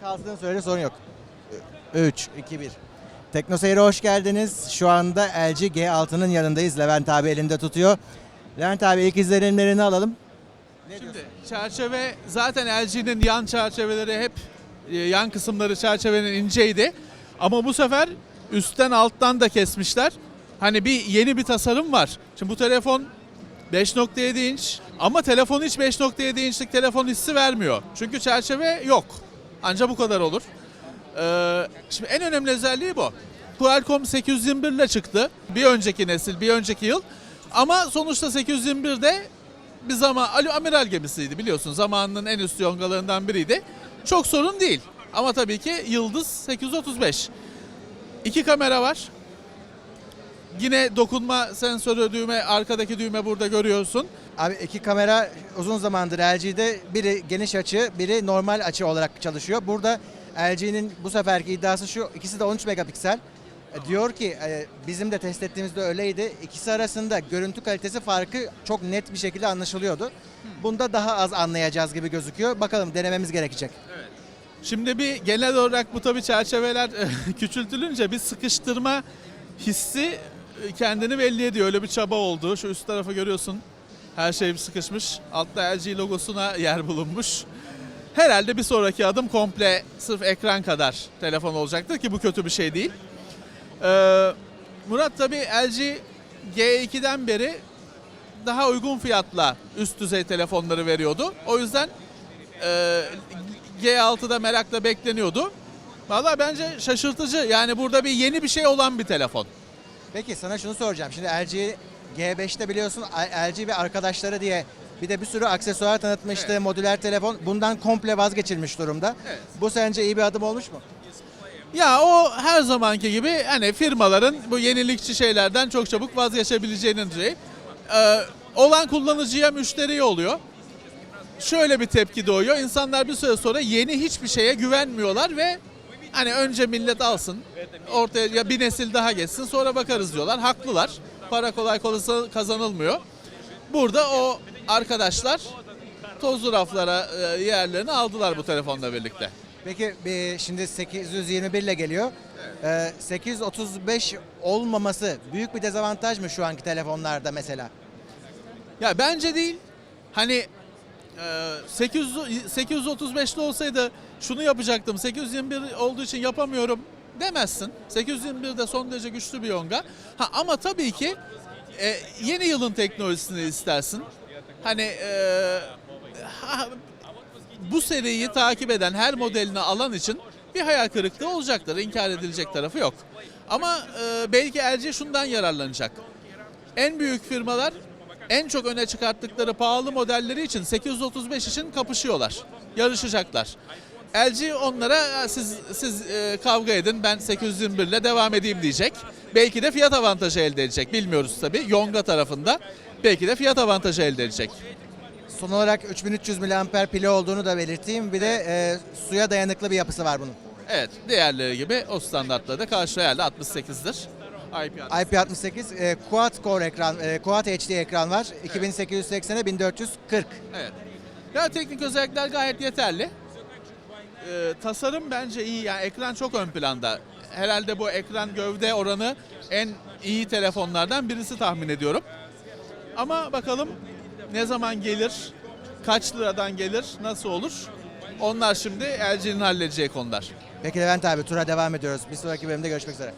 kaldığın sürece sorun yok. 3, 2, 1. Tekno Seyir'e hoş geldiniz. Şu anda LG G6'nın yanındayız. Levent abi elinde tutuyor. Levent abi ilk izlenimlerini alalım. Ne Şimdi diyorsun? çerçeve zaten LG'nin yan çerçeveleri hep e, yan kısımları çerçevenin inceydi. Ama bu sefer üstten alttan da kesmişler. Hani bir yeni bir tasarım var. Şimdi bu telefon 5.7 inç ama telefon hiç 5.7 inçlik telefon hissi vermiyor. Çünkü çerçeve yok. Ancak bu kadar olur. Ee, şimdi en önemli özelliği bu. Qualcomm 821 ile çıktı. Bir önceki nesil, bir önceki yıl. Ama sonuçta 821'de bir zaman Ali amiral gemisiydi biliyorsun. Zamanının en üst yongalarından biriydi. Çok sorun değil. Ama tabii ki Yıldız 835. İki kamera var. Yine dokunma sensörü düğme, arkadaki düğme burada görüyorsun. Abi iki kamera uzun zamandır LG'de biri geniş açı, biri normal açı olarak çalışıyor. Burada LG'nin bu seferki iddiası şu, ikisi de 13 megapiksel. E, Diyor ki e, bizim de test ettiğimizde öyleydi. İkisi arasında görüntü kalitesi farkı çok net bir şekilde anlaşılıyordu. Bunda daha az anlayacağız gibi gözüküyor. Bakalım denememiz gerekecek. Şimdi bir genel olarak bu tabii çerçeveler küçültülünce bir sıkıştırma hissi kendini belli ediyor. Öyle bir çaba oldu. Şu üst tarafı görüyorsun. Her şey sıkışmış. Altta LG logosuna yer bulunmuş. Herhalde bir sonraki adım komple sırf ekran kadar telefon olacaktır ki bu kötü bir şey değil. Ee, Murat tabii LG G2'den beri daha uygun fiyatla üst düzey telefonları veriyordu. O yüzden e, G6'da merakla bekleniyordu. Valla bence şaşırtıcı. Yani burada bir yeni bir şey olan bir telefon. Peki sana şunu soracağım. Şimdi LG G5'te biliyorsun LG ve arkadaşları diye bir de bir sürü aksesuar tanıtmıştı. Evet. Modüler telefon. Bundan komple vazgeçilmiş durumda. Evet. Bu sence iyi bir adım olmuş mu? Ya o her zamanki gibi hani firmaların bu yenilikçi şeylerden çok çabuk vazgeçebileceğinin şeyi. Ee, olan kullanıcıya müşteri oluyor. Şöyle bir tepki doğuyor. İnsanlar bir süre sonra yeni hiçbir şeye güvenmiyorlar ve hani önce millet alsın. Ortaya ya bir nesil daha geçsin sonra bakarız diyorlar. Haklılar. Para kolay kolay kazanılmıyor. Burada o arkadaşlar tozlu raflara e, yerlerini aldılar bu telefonla birlikte. Peki şimdi 821 ile geliyor. Ee, 835 olmaması büyük bir dezavantaj mı şu anki telefonlarda mesela? Ya bence değil. Hani e, 800 835'li olsaydı şunu yapacaktım. 821 olduğu için yapamıyorum demezsin. 821 de son derece güçlü bir yonga. Ha ama tabii ki e, yeni yılın teknolojisini istersin. Hani e, ha, bu seriyi takip eden her modelini alan için bir hayal kırıklığı olacaktır. İnkar edilecek tarafı yok. Ama e, belki LG şundan yararlanacak en büyük firmalar en çok öne çıkarttıkları pahalı modelleri için 835 için kapışıyorlar. Yarışacaklar. LG onlara "Ya siz siz e, kavga edin ben 821 ile devam edeyim diyecek. Belki de fiyat avantajı elde edecek. Bilmiyoruz tabii. Yonga tarafında belki de fiyat avantajı elde edecek. Son olarak 3300 mAh pili olduğunu da belirteyim. Bir de e, suya dayanıklı bir yapısı var bunun. Evet, diğerleri gibi o standartla da karşı herhalde 68'dir. IP60. IP68 e, Quad Core ekran, e, Quad HD ekran var. 2880'e 1440. Evet. Ya teknik özellikler gayet yeterli. Ee, tasarım bence iyi. Yani ekran çok ön planda. Herhalde bu ekran gövde oranı en iyi telefonlardan birisi tahmin ediyorum. Ama bakalım ne zaman gelir, kaç liradan gelir, nasıl olur? Onlar şimdi LG'nin halledeceği konular. Peki Levent abi tura devam ediyoruz. Bir sonraki bölümde görüşmek üzere.